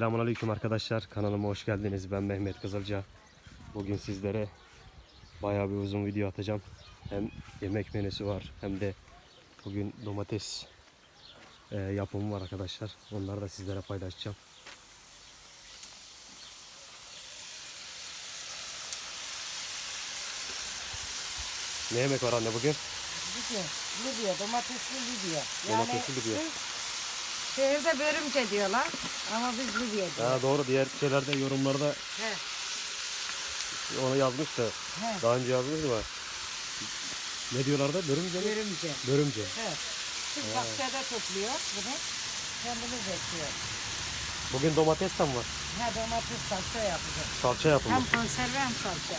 Selamünaleyküm arkadaşlar. Kanalıma hoş geldiniz. Ben Mehmet Kızılca. Bugün sizlere bayağı bir uzun video atacağım. Hem yemek menüsü var hem de bugün domates e, yapımı var arkadaşlar. Onları da sizlere paylaşacağım. Ne yemek var anne bugün? Libya, Libya, domatesli Libya. Domatesli Libya. Şehirde börümce diyorlar ama biz Libya diyoruz. Ha, doğru diğer şeylerde yorumlarda He, onu yazmış da he, daha önce yazmış mı? Ne diyorlardı? Börümce mi? börümce. Börümce. He. Biz bahçede topluyor bunu. Kendimiz ekiyor. Bugün domates de mi var? Ha domates salça yapacağız. Salça yapımı. Hem konserve hem salça.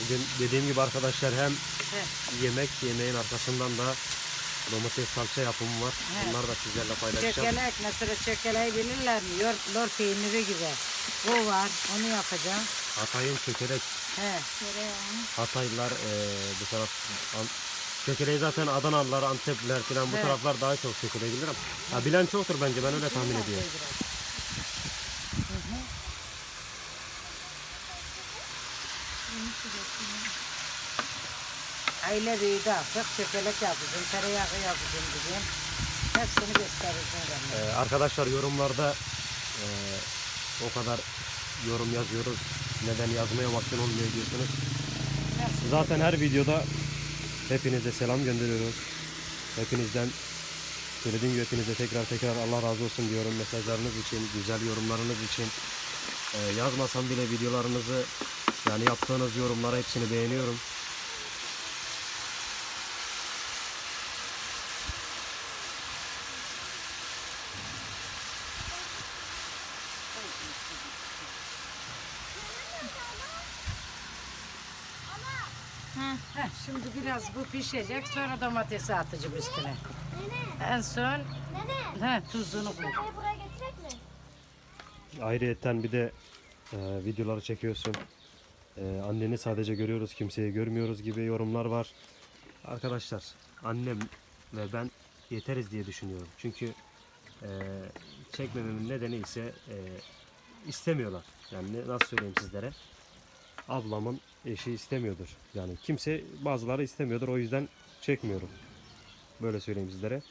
Bugün dediğim gibi arkadaşlar hem He. yemek yemeğin arkasından da domates salça yapımı var. Evet. Bunları da sizlerle paylaşacağım. Çökelek mesela çökeleği bilirler mi? Yor, lor peyniri gibi. O var. Onu yapacağım. Hatay'ın çökelek. He. Hataylılar eee, bu taraf An- çökeleği zaten Adanalılar, Antepliler falan bu Evet. taraflar daha çok çökeleği bilir ama ha, bilen çoktur bence ben öyle tahmin ediyorum. Aile büyüdü artık. Çökelek yapacağım. Tereyağı yapacağım bugün. Hepsini göstereceğim ben. Eee, arkadaşlar yorumlarda eee, o kadar yorum yazıyoruz. Neden yazmaya vaktin olmuyor diyorsunuz. Zaten her videoda hepinize selam gönderiyoruz. Hepinizden söylediğim gibi hepinize tekrar tekrar Allah razı olsun diyorum mesajlarınız için, güzel yorumlarınız için. Ee, yazmasam bile videolarınızı yani yaptığınız yorumlara hepsini beğeniyorum. Heh, şimdi biraz bu pişecek. Sonra domatesi atacağım üstüne. En son Nene, he, tuzunu koy. Ayrıyetten bir de e, videoları çekiyorsun. E, anneni sadece görüyoruz, kimseyi görmüyoruz gibi yorumlar var. Arkadaşlar, annem ve ben yeteriz diye düşünüyorum. Çünkü e, çekmememin nedeni ise e, istemiyorlar. Yani nasıl söyleyeyim sizlere? Ablamın eşi istemiyordur. Yani kimse bazıları istemiyordur. O yüzden çekmiyorum. Böyle söyleyeyim sizlere.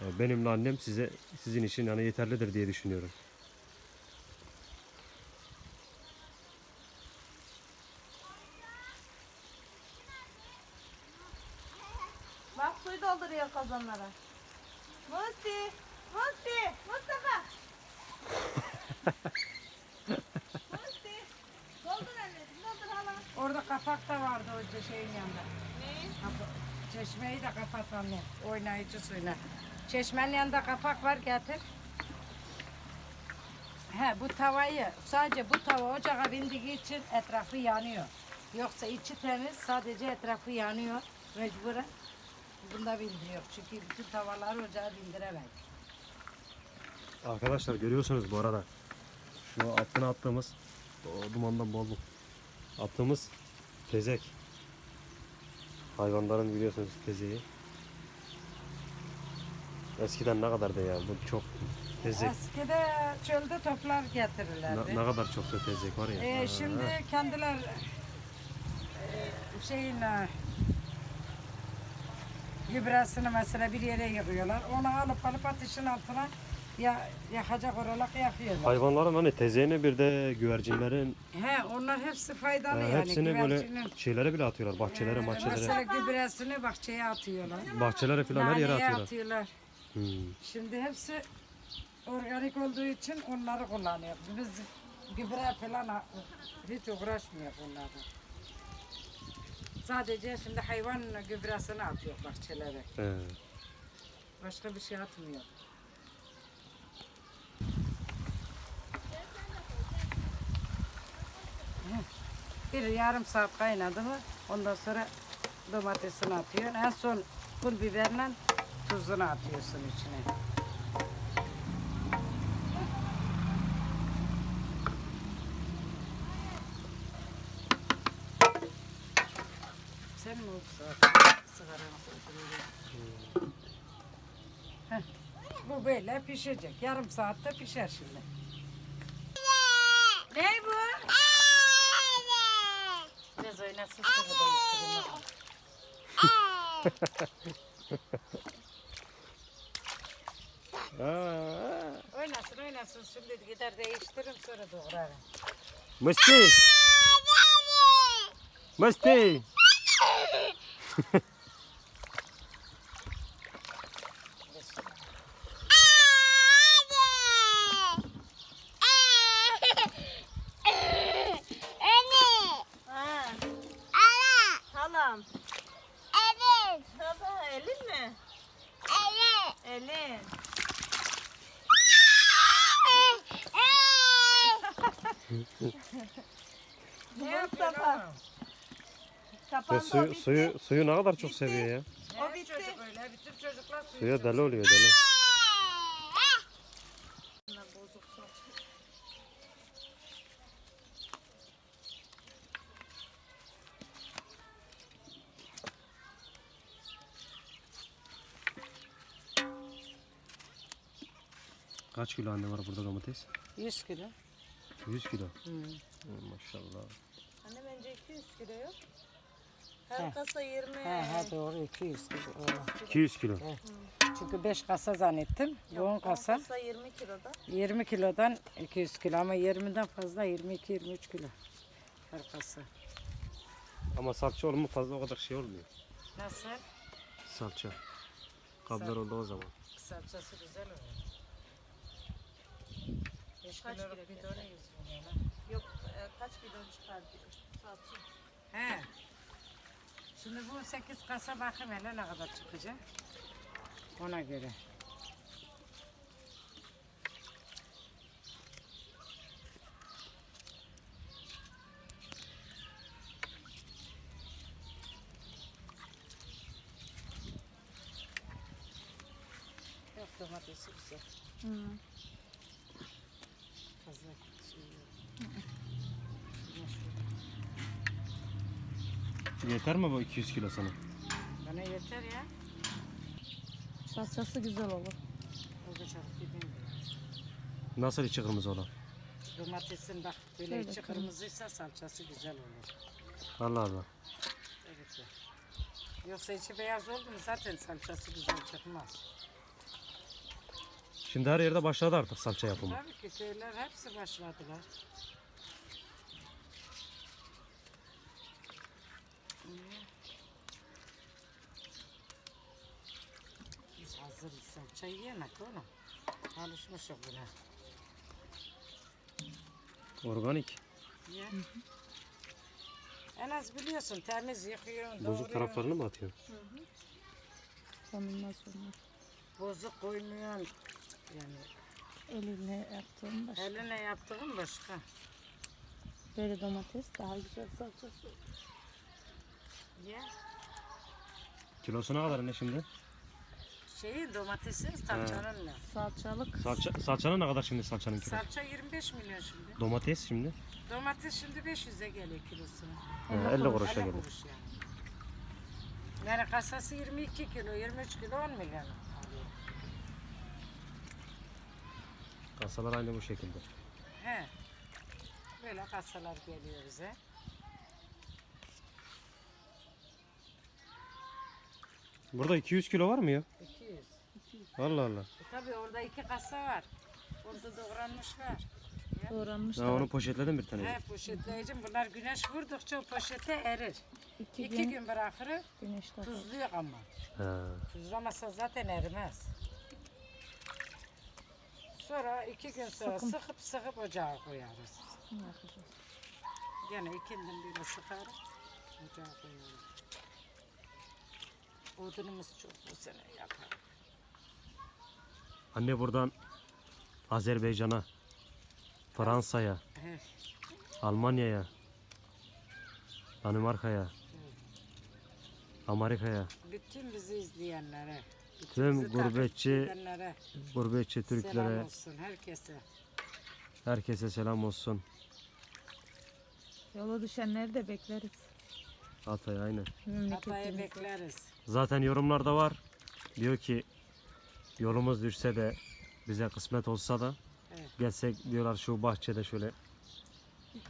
E, benimle annem size sizin için yani yeterlidir diye düşünüyorum. Bak suyu dolduruyor kazanlara. Musti, Musti, Mustafa. Musti, doldur anneciğim, doldur hala. Orada kapak o şeyin yanında. Kapı- Çeşmeyi de kapat anne. Oynayıcı suyla. Çeşmenin yanında kapak var getir. He bu tavayı sadece bu tava ocağa bindiği için etrafı yanıyor. Yoksa içi temiz sadece etrafı yanıyor mecburen. Bunda bindiriyor çünkü bütün tavaları ocağa bindiremeyiz. Arkadaşlar görüyorsunuz bu arada. Şu altına attığımız o dumandan bol bol. Attığımız tezek. Hayvanların biliyorsunuz tezeyi. Eskiden ne kadardı ya bu çok tezek. Eskide çölde toplar getirirlerdi. Ne, ne kadar çok da tezek var ya. Ee, Ha. şimdi kendiler e, şeyin e, gübresini mesela bir yere yığıyorlar. Onu alıp alıp ateşin altına ya, yakacak olarak yakıyorlar. Hayvanların hani tezeğini bir de güvercinlerin He, onlar hepsi faydalı e, yani. hepsini böyle Güvercinin, şeylere bile atıyorlar. Bahçelere, e, bahçelere. Mesela gübresini bahçeye atıyorlar. Bahçelere falan her yere Naneye atıyorlar. atıyorlar. Hmm. Şimdi hepsi organik olduğu için onları kullanıyor. Biz gübre falan a- hiç uğraşmıyor bunlarla. Sadece şimdi hayvan gübresini atıyor bahçelere. He. Başka bir şey atmıyor. Bir yarım saat kaynadı mı ondan sonra domatesini atıyorsun. En son pul biberle tuzunu atıyorsun içine. Sen mi o sigara- sigaranı. Bu böyle pişecek. Yarım saatte pişer şimdi. Ne bu? Sıvı değiştirin. Aa, Oynasın oynasın şimdi gider değiştiririm sonra doğrarım. Musti. Musti. Ha. Halam. Baba elin mi? Elin. Mustafa. Ya Kapandı o suyu, bitti. suyu, suyu ne kadar çok Bitti. seviyor ya. O bitti. çocuk öyle. Bütün çocuklar suyu Suya deli oluyor deli. Kaç kilo anne var burada domates? 100 kilo. 100 kilo. Maşallah. Anne bence 200 kilo yok. Her He. kasa 20. He he doğru 200 kilo. Öyle. 200 kilo. Çünkü 5 kasa zannettim. Bu 10 kasa. Kasa 20 kiloda. 20 kilodan 200 kilo ama 20'den fazla 22-23 kilo. Her kasa. Ama salça olma fazla o kadar şey olmuyor. Nasıl? Salça. Kablar oldu o zaman. Salçası güzel oluyor. 5 Kaç kiloluk kilo bidonu 100 milyon. ha. Yok e, kaç bidon çıkar diyor. Salça. He. Şimdi bu 8 kasa bakayım hele ne kadar çıkacak. Ona göre. Yok domatesi güzel. Fazla şey yok. Yeter mi bu 200 kilo sana? Bana yeter ya. Salçası güzel olur. O da çok gideyim. Nasıl içi kırmızı olan? Domatesin bak böyle Şöyle içi kırmızı. kırmızıysa salçası güzel olur. Allah Allah. Evet. ya. Yoksa içi beyaz oldu mu zaten salçası güzel çıkmaz. Şimdi her yerde başladı artık salça yapımı. Tabii ki köyler hepsi başladılar. Biz hazırız salça yemek oğlum. Alışmışız buna. Organik. Ya. En az biliyorsun temiz yıkıyorsun, Bozuk doğruyorsun. taraflarını mı atıyorsun? Konulmaz olmaz. Bozuk koymuyorsun. Yani Eline yaptığım başka. eline yaptığın başka. Böyle domates daha güzel salçası. Ya. Kilosu ne kadar ne şimdi? Şeyi domatesin salçanın ne? Salçalık. Salça, salçanın ne kadar şimdi salçanın kilosu? Salça 25 milyon şimdi. Domates şimdi? Domates şimdi 500'e geliyor kilosu. He, 50 kuruşa 50 geliyor. kuruş yani. Yani kasası 22 kilo, 23 kilo 10 milyon. Kasalar aynı bu şekilde. He. Böyle kasalar geliyor bize. Burada 200 kilo var mı ya? 200. Allah Allah. E tabii orada iki kasa var. Orada doğranmış var. Doğranmış da onu poşetledim bir tane. He poşetleyicim bunlar güneş vurdukça o poşete erir. iki, İki gün, gün bırakırız güneşte. kalır. tuzluyor ama. Ha. Tuzlamasa zaten erimez. Sonra iki gün sonra Sıkım. sıkıp sıkıp ocağa koyarız. Gene ikinden biri sıkarım ocağa koyarız. Odunumuz çok bu sene yapar. Anne buradan Azerbaycan'a, Fransa'ya, He, Almanya'ya, Danimarka'ya, Amerika'ya, bütün bizi izleyenlere, bütün Tüm bizi takip gurbetçi edenlere gurbetçi selam Türklere, olsun herkese. herkese selam olsun. Yola düşenleri de bekleriz. Hatay aynı. Hatay'ı Memleketimize. bekleriz. Zaten yorumlarda var. Diyor ki yolumuz düşse de bize kısmet olsa da Evet. gelsek diyorlar şu bahçede şöyle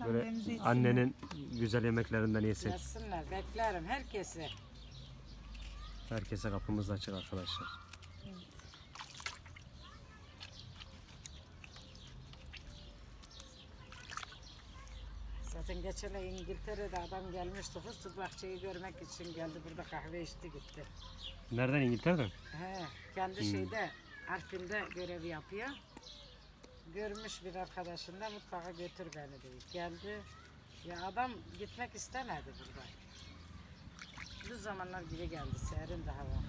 Bir böyle annenin güzel yemeklerinden yesek. Gelsinler beklerim herkesi. Herkese kapımız açık arkadaşlar. Zaten geçen ay İngiltere'de adam gelmişti. Hırsız bahçeyi görmek için geldi. Burada kahve içti gitti. Nereden İngiltere'den? He, kendi şeyde Artvin'de görev yapıyor. Görmüş bir arkadaşında mutlaka götür beni diyor. Geldi. Ya adam gitmek istemedi burada. Bu zamanlar gibi geldi. Serin de hava.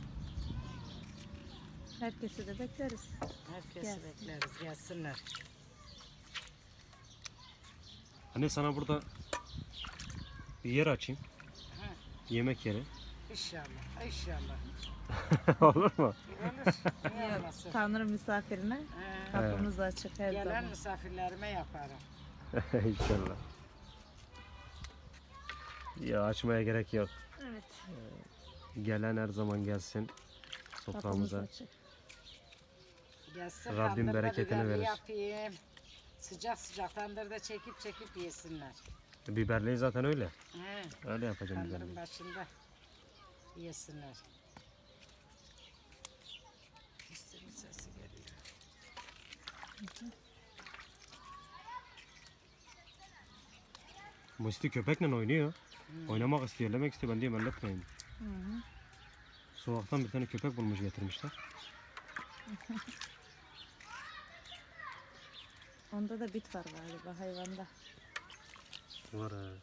Herkesi de bekleriz. Herkesi Gelsin. bekleriz. Gelsinler. Anne sana burada bir yer açayım. Yemek yeri. İnşallah. İnşallah. Olur mu? Olur. Niye olmasın? Tanrı misafirine He. kapımız açık her Gelen zaman. misafirlerime yaparım. İnşallah. Ya açmaya gerek yok. Evet. Gelen her zaman gelsin Kapımız soframıza. açık. Gelsin Rabbim bereketini verir. yapayım. Sıcak sıcak tandırda çekip çekip yesinler. Biberliği zaten öyle. He, Öyle yapacağım tandırın biberliği. başında yesinler. Üstünün sesi geliyor. Musti köpekle oynuyor. Oynamak istiyor, ellemek istiyor. Ben diyorum elletmeyin. Hı hı. Sokaktan bir tane köpek bulmuş getirmişler. Onda da bit var galiba hayvanda. Var ha.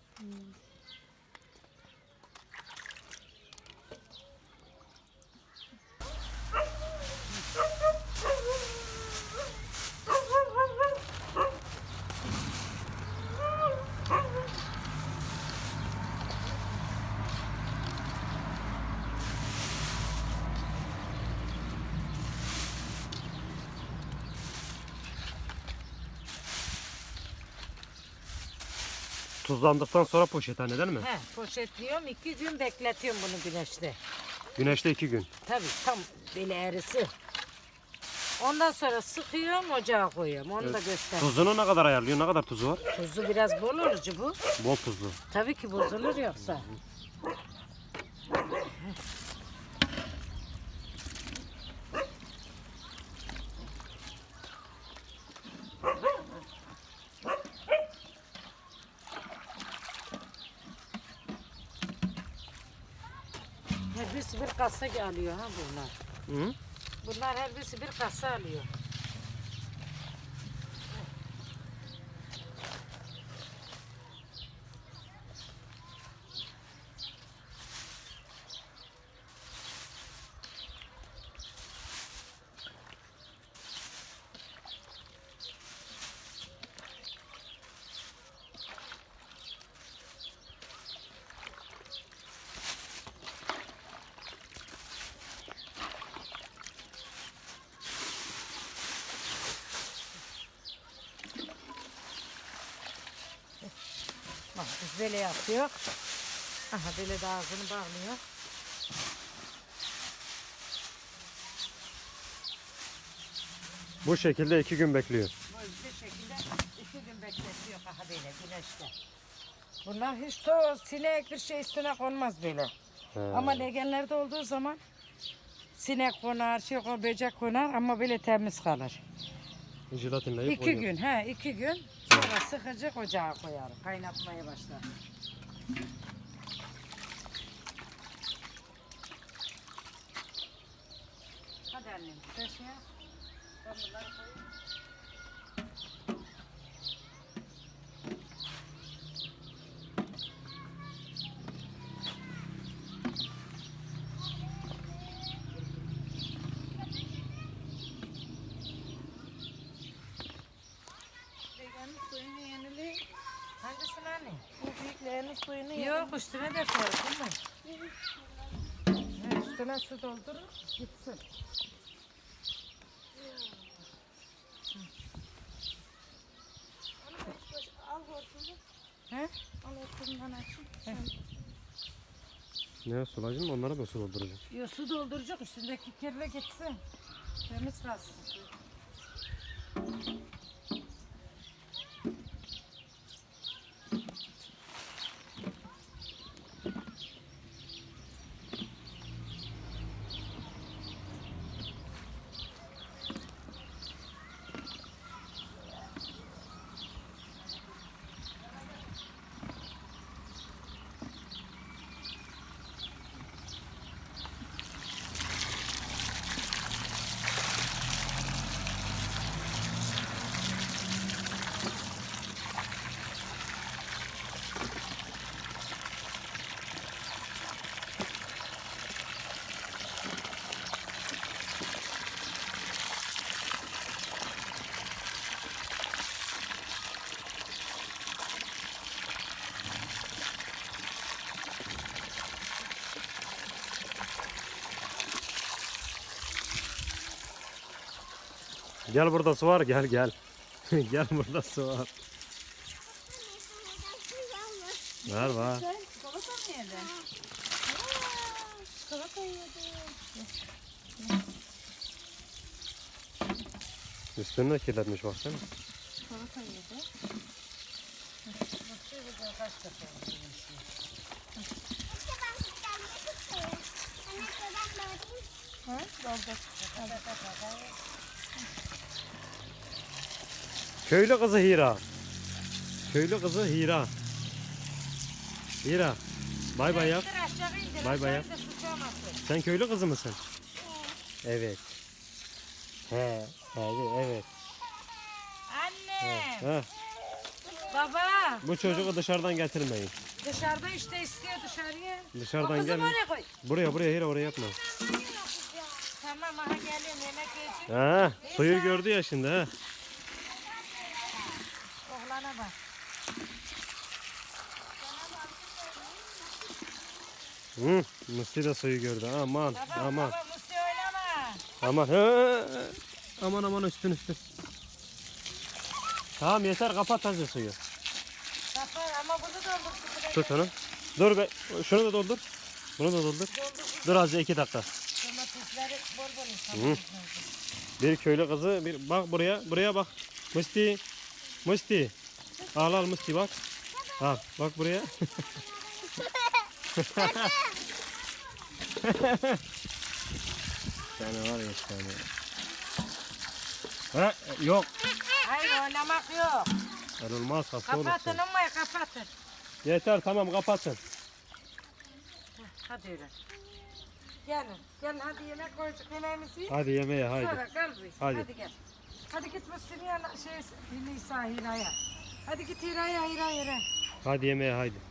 Tuzlandıktan sonra poşet anne değil mi? He, poşetliyorum. iki gün bekletiyorum bunu güneşte. Güneşte iki gün. Tabii tam böyle erisi. Ondan sonra sıkıyorum ocağa koyuyorum. Onu da göster. Tuzunu ne kadar ayarlıyor? Ne kadar tuzu var? Tuzu biraz bol olucu bu. Bol tuzlu. Tabii ki bozulur yoksa. Her birisi bir kasa alıyor ha bunlar. Hı? Bunlar her birisi bir kasa alıyor. Biz böyle yapıyor. Aha böyle de ağzını bağlıyor. Bu şekilde iki gün bekliyor. Bu şekilde iki gün bekletiyor aha böyle güneşte. Bunlar hiç toz, sinek bir şey üstüne konmaz böyle. He. Ama legenlerde olduğu zaman sinek konar, şey konar, böcek konar ama böyle temiz kalır. Jelatinleyip İki koyuyor. gün, he iki gün sonra sıkıcı ocağa koyarım. Kaynatmaya başlar. Hadi annem, sen şey koyayım. Leğenin suyunu yenile. Hangisini anne? Bu büyüklerin suyunu Yok üstüne de koy değil mi? He, üstüne su doldurur gitsin. Al hortumu. He? Al hortumundan açın. Ne sulacın mı? Onlara da su dolduracağım. Yo, su dolduracak üstündeki kirle gitsin. Temiz kalsın. Gel burada su var gel gel. gel burada su var. Var var. Çikolata mı yedin? Çikolata yedi. Üstünde kirletmiş baksana. Çikolata yedi. Ha? Doldu. Köylü kızı Hira. Köylü kızı Hira. Hira. Bay bay yap. Bay bay yap. Sen köylü kızı mısın? Evet. He, evet, evet. Anne. He. Baba. Bu çocuğu dışarıdan getirmeyin. Dışarıda işte istiyor dışarıya. Dışarıdan gelin. oraya koy. Buraya buraya Hira oraya yapma. Tamam aha geliyorum yemek yiyeceğim. Ha, suyu gördü ya şimdi ha. Oğlana bak. Hı, Musti de suyu gördü. Aman, Baba aman, baba musti oynama. aman. He, aman aman üstün üstün. Tamam yeter kapat hadi suyu. Kapat ama bunu doldur. Tut onu. Dur be. Şunu da doldur. Bunu da doldur. Dur azıcık iki dakika. Domatesleri bol bol Hı. insan. Bir köylü kızı bir bak buraya buraya bak. Musti. Musti. Al al Musti bak. Al bak buraya. Seni var ya seni. Ha, yok. Hayır oynamak yok. Olmaz hasta Kapatın olursun. ama kapatın. Yeter tamam kapatın. Hadi yürü. Gelin. Gelin hadi yemek koyduk yemeğimizi. Hadi yemeğe haydi. Sonra gel buraya. Hadi. Hadi. gel. Hadi git Müslüm yana şey Nisa Hira'ya. Hadi git Hira'ya Hira Hira. Hadi yemeğe haydi.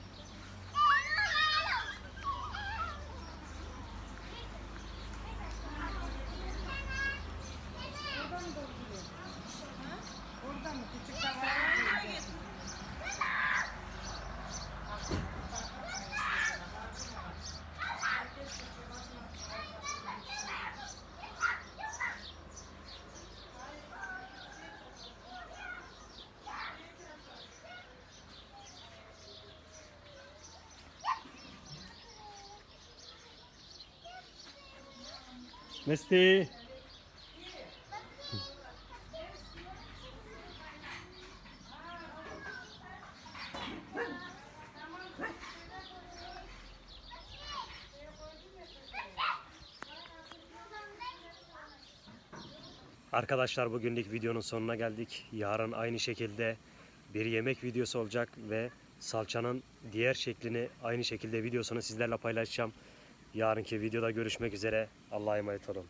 Musti. Arkadaşlar bugünlük videonun sonuna geldik. Yarın aynı şekilde bir yemek videosu olacak ve salçanın diğer şeklini aynı şekilde videosunu sizlerle paylaşacağım. Yarınki videoda görüşmek üzere. Allah'a emanet olun.